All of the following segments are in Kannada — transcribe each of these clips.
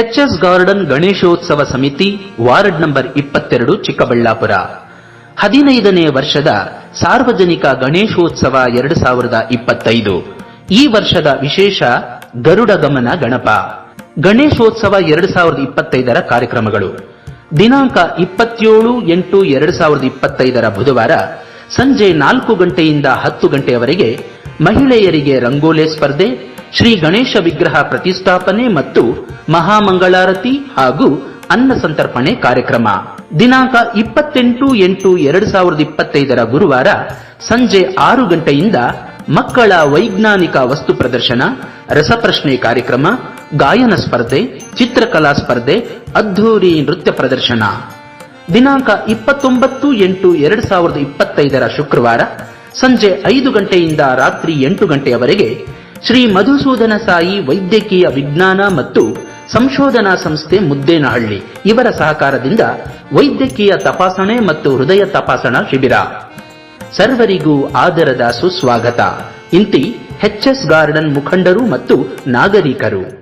ಎಚ್ಎಸ್ ಗಾರ್ಡನ್ ಗಣೇಶೋತ್ಸವ ಸಮಿತಿ ವಾರ್ಡ್ ನಂಬರ್ ಇಪ್ಪತ್ತೆರಡು, ಚಿಕ್ಕಬಳ್ಳಾಪುರ. ಹದಿನೈದನೇ ವರ್ಷದ ಸಾರ್ವಜನಿಕ ಗಣೇಶೋತ್ಸವ ಎರಡು ಸಾವಿರದ ಇಪ್ಪತ್ತೈದು. ಈ ವರ್ಷದ ವಿಶೇಷ ಗರುಡ ಗಮನ ಗಣಪ. ಗಣೇಶೋತ್ಸವ ಎರಡು ಸಾವಿರದ ಇಪ್ಪತ್ತೈದರ ಕಾರ್ಯಕ್ರಮಗಳು. ದಿನಾಂಕ ಇಪ್ಪತ್ತೇಳು ಎಂಟು ಎರಡು ಸಾವಿರದ ಇಪ್ಪತ್ತೈದರ ಬುಧವಾರ ಸಂಜೆ ನಾಲ್ಕು ಗಂಟೆಯಿಂದ ಹತ್ತು ಗಂಟೆಯವರೆಗೆ ಮಹಿಳೆಯರಿಗೆ ರಂಗೋಲೆ ಸ್ಪರ್ಧೆ, ಶ್ರೀ ಗಣೇಶ ವಿಗ್ರಹ ಪ್ರತಿಷ್ಠಾಪನೆ ಮತ್ತು ಮಹಾಮಂಗಳಾರತಿ ಹಾಗೂ ಅನ್ನ ಸಂತರ್ಪಣೆ ಕಾರ್ಯಕ್ರಮ. ದಿನಾಂಕ ಇಪ್ಪತ್ತೆಂಟು ಎಂಟು ಎರಡು ಸಾವಿರದ ಇಪ್ಪತ್ತೈದರ ಗುರುವಾರ ಸಂಜೆ ಆರು ಗಂಟೆಯಿಂದ ಮಕ್ಕಳ ವೈಜ್ಞಾನಿಕ ವಸ್ತು ಪ್ರದರ್ಶನ, ರಸಪ್ರಶ್ನೆ ಕಾರ್ಯಕ್ರಮ, ಗಾಯನ ಸ್ಪರ್ಧೆ, ಚಿತ್ರಕಲಾ ಸ್ಪರ್ಧೆ, ಅದ್ಧೂರಿ ನೃತ್ಯ ಪ್ರದರ್ಶನ. ದಿನಾಂಕ ಇಪ್ಪತ್ತೊಂಬತ್ತು ಎಂಟು ಎರಡು ಸಾವಿರದ ಇಪ್ಪತ್ತೈದರ ಶುಕ್ರವಾರ ಸಂಜೆ ಐದು ಗಂಟೆಯಿಂದ ರಾತ್ರಿ ಎಂಟು ಗಂಟೆಯವರೆಗೆ ಶ್ರೀ ಮಧುಸೂದನ ಸಾಯಿ ವೈದ್ಯಕೀಯ ವಿಜ್ಞಾನ ಮತ್ತು ಸಂಶೋಧನಾ ಸಂಸ್ಥೆ ಮುದ್ದೇನಹಳ್ಳಿ ಇವರ ಸಹಕಾರದಿಂದ ವೈದ್ಯಕೀಯ ತಪಾಸಣೆ ಮತ್ತು ಹೃದಯ ತಪಾಸಣಾ ಶಿಬಿರ. ಸರ್ವರಿಗೂ ಆದರದ ಸುಸ್ವಾಗತ. ಇಂತಿ ಎಚ್ಎಸ್ ಗಾರ್ಡನ್ ಮುಖಂಡರು ಮತ್ತು ನಾಗರಿಕರು.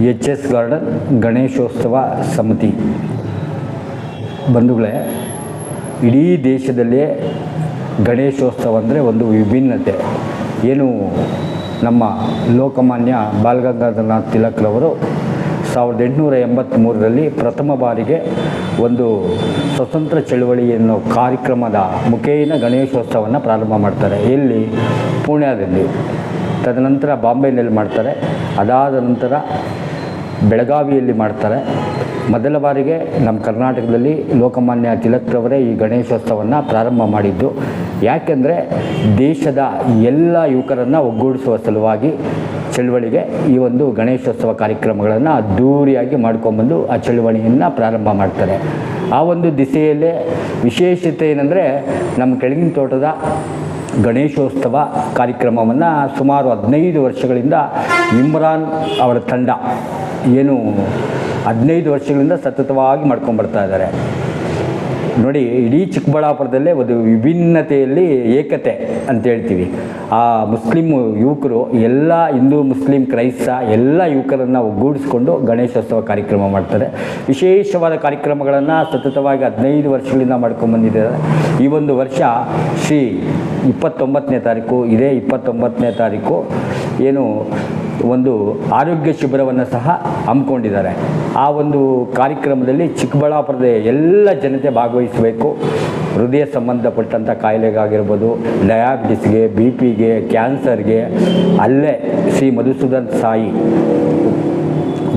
ಎಚ್ ಎಸ್ ಗಾರ್ಡನ್ ಗಣೇಶೋತ್ಸವ ಸಮಿತಿ. ಬಂಧುಗಳೇ, ಇಡೀ ದೇಶದಲ್ಲೇ ಗಣೇಶೋತ್ಸವ ಅಂದರೆ ಒಂದು ವಿಭಿನ್ನತೆ. ಏನು ನಮ್ಮ ಲೋಕಮಾನ್ಯ ಬಾಲಗಂಗಾಧರನಾಥ್ ತಿಲಕ್ರವರು ಸಾವಿರದ ಎಂಟುನೂರ ಎಂಬತ್ತ್ಮೂರರಲ್ಲಿ ಪ್ರಥಮ ಬಾರಿಗೆ ಒಂದು ಸ್ವತಂತ್ರ ಚಳುವಳಿ ಎನ್ನುವ ಕಾರ್ಯಕ್ರಮದ ಮುಖೇನ ಗಣೇಶೋತ್ಸವವನ್ನು ಪ್ರಾರಂಭ ಮಾಡ್ತಾರೆ. ಎಲ್ಲಿ? ಪುಣ್ಯದಲ್ಲಿ. ತದನಂತರ ಬಾಂಬೆನಲ್ಲಿ ಮಾಡ್ತಾರೆ. ಅದಾದ ನಂತರ ಬೆಳಗಾವಿಯಲ್ಲಿ ಮಾಡ್ತಾರೆ. ಮೊದಲ ಬಾರಿಗೆ ನಮ್ಮ ಕರ್ನಾಟಕದಲ್ಲಿ ಲೋಕಮಾನ್ಯ ತಿಲಕ್ರವರೇ ಈ ಗಣೇಶೋತ್ಸವವನ್ನು ಪ್ರಾರಂಭ ಮಾಡಿದ್ದು. ಯಾಕೆಂದರೆ ದೇಶದ ಎಲ್ಲ ಯುವಕರನ್ನು ಒಗ್ಗೂಡಿಸುವ ಸಲುವಾಗಿ ಚಳುವಳಿಗೆ ಈ ಒಂದು ಗಣೇಶೋತ್ಸವ ಕಾರ್ಯಕ್ರಮಗಳನ್ನು ಅದ್ದೂರಿಯಾಗಿ ಮಾಡ್ಕೊಂಬಂದು ಆ ಚಳುವಳಿಯನ್ನು ಪ್ರಾರಂಭ ಮಾಡ್ತಾರೆ. ಆ ಒಂದು ದಿಸೆಯಲ್ಲೇ ವಿಶೇಷತೆ ಏನಂದರೆ ನಮ್ಮ ಕೆಳಗಿನ ತೋಟದ ಗಣೇಶೋತ್ಸವ ಕಾರ್ಯಕ್ರಮವನ್ನು ಸುಮಾರು ಹದಿನೈದು ವರ್ಷಗಳಿಂದ ಇಮ್ರಾನ್ ಅವರ ತಂಡ ಏನು ಹದಿನೈದು ವರ್ಷಗಳಿಂದ ಸತತವಾಗಿ ಮಾಡ್ಕೊಂಬರ್ತಾ ಇದ್ದಾರೆ. ನೋಡಿ, ಇಡೀ ಚಿಕ್ಕಬಳ್ಳಾಪುರದಲ್ಲೇ ಒಂದು ವಿಭಿನ್ನತೆಯಲ್ಲಿ ಏಕತೆ ಅಂತ ಹೇಳ್ತೀವಿ. ಆ ಮುಸ್ಲಿಮ್ ಯುವಕರು, ಎಲ್ಲ ಹಿಂದೂ ಮುಸ್ಲಿಂ ಕ್ರೈಸ್ತ, ಎಲ್ಲ ಯುವಕರನ್ನು ಒಗ್ಗೂಡಿಸ್ಕೊಂಡು ಗಣೇಶೋತ್ಸವ ಕಾರ್ಯಕ್ರಮ ಮಾಡ್ತಾರೆ. ವಿಶೇಷವಾದ ಕಾರ್ಯಕ್ರಮಗಳನ್ನು ಸತತವಾಗಿ ಹದಿನೈದು ವರ್ಷಗಳಿಂದ ಮಾಡ್ಕೊಂಡ್ಬಂದಿದ್ದಾರೆ ಈ ಒಂದು ವರ್ಷ ಶ್ರೀ ಇಪ್ಪತ್ತೊಂಬತ್ತನೇ ತಾರೀಕು, ಇದೇ ಇಪ್ಪತ್ತೊಂಬತ್ತನೇ ತಾರೀಕು, ಏನು ಒಂದು ಆರೋಗ್ಯ ಶಿಬಿರವನ್ನು ಸಹ ಹಮ್ಮಿಕೊಂಡಿದ್ದಾರೆ. ಆ ಒಂದು ಕಾರ್ಯಕ್ರಮದಲ್ಲಿ ಚಿಕ್ಕಬಳ್ಳಾಪುರದ ಎಲ್ಲ ಜನತೆ ಭಾಗವಹಿಸಬೇಕು. ಹೃದಯ ಸಂಬಂಧಪಟ್ಟಂಥ ಕಾಯಿಲೆಗಾಗಿರ್ಬೋದು, ಡಯಾಬಿಟಿಸ್ಗೆ ಬಿ ಪಿಗೆ ಕ್ಯಾನ್ಸರ್ಗೆ, ಅಲ್ಲೇ ಶ್ರೀ ಮಧುಸೂದನ್ ಸಾಯಿ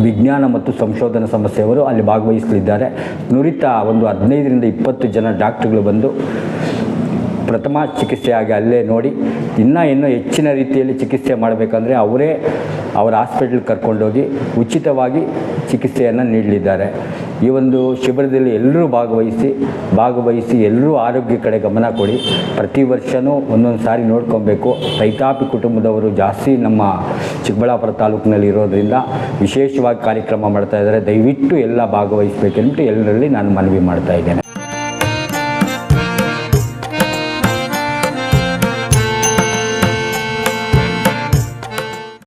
ವಿಜ್ಞಾನ ಮತ್ತು ಸಂಶೋಧನಾ ಸಂಸ್ಥೆಯವರು ಅಲ್ಲಿ ಭಾಗವಹಿಸಲಿದ್ದಾರೆ. ನುರಿತ ಒಂದು ಹದಿನೈದರಿಂದ ಇಪ್ಪತ್ತು ಜನ ಡಾಕ್ಟ್ರುಗಳು ಬಂದು ಪ್ರಥಮ ಚಿಕಿತ್ಸೆಯಾಗಿ ಅಲ್ಲೇ ನೋಡಿ ಇನ್ನೂ ಇನ್ನೂ ಹೆಚ್ಚಿನ ರೀತಿಯಲ್ಲಿ ಚಿಕಿತ್ಸೆ ಮಾಡಬೇಕಂದ್ರೆ ಅವರೇ ಅವರ ಹಾಸ್ಪಿಟ್ಲ್ಗೆ ಕರ್ಕೊಂಡೋಗಿ ಉಚಿತವಾಗಿ ಚಿಕಿತ್ಸೆಯನ್ನು ನೀಡಲಿದ್ದಾರೆ. ಈ ಒಂದು ಶಿಬಿರದಲ್ಲಿ ಎಲ್ಲರೂ ಭಾಗವಹಿಸಿ ಭಾಗವಹಿಸಿ ಎಲ್ಲರೂ ಆರೋಗ್ಯ ಕಡೆ ಗಮನ ಕೊಡಿ. ಪ್ರತಿ ವರ್ಷವೂ ಒಂದೊಂದು ಸಾರಿ ನೋಡ್ಕೊಬೇಕು. ರೈತಾಪಿ ಕುಟುಂಬದವರು ಜಾಸ್ತಿ ನಮ್ಮ ಚಿಕ್ಕಬಳ್ಳಾಪುರ ತಾಲೂಕಿನಲ್ಲಿ ಇರೋದ್ರಿಂದ ವಿಶೇಷವಾಗಿ ಕಾರ್ಯಕ್ರಮ ಮಾಡ್ತಾ ಇದ್ದಾರೆ. ದಯವಿಟ್ಟು ಎಲ್ಲ ಭಾಗವಹಿಸಬೇಕೆಂದು ಎಲ್ಲರಲ್ಲಿ ನಾನು ಮನವಿ ಮಾಡ್ತಾ ಇದ್ದೇನೆ.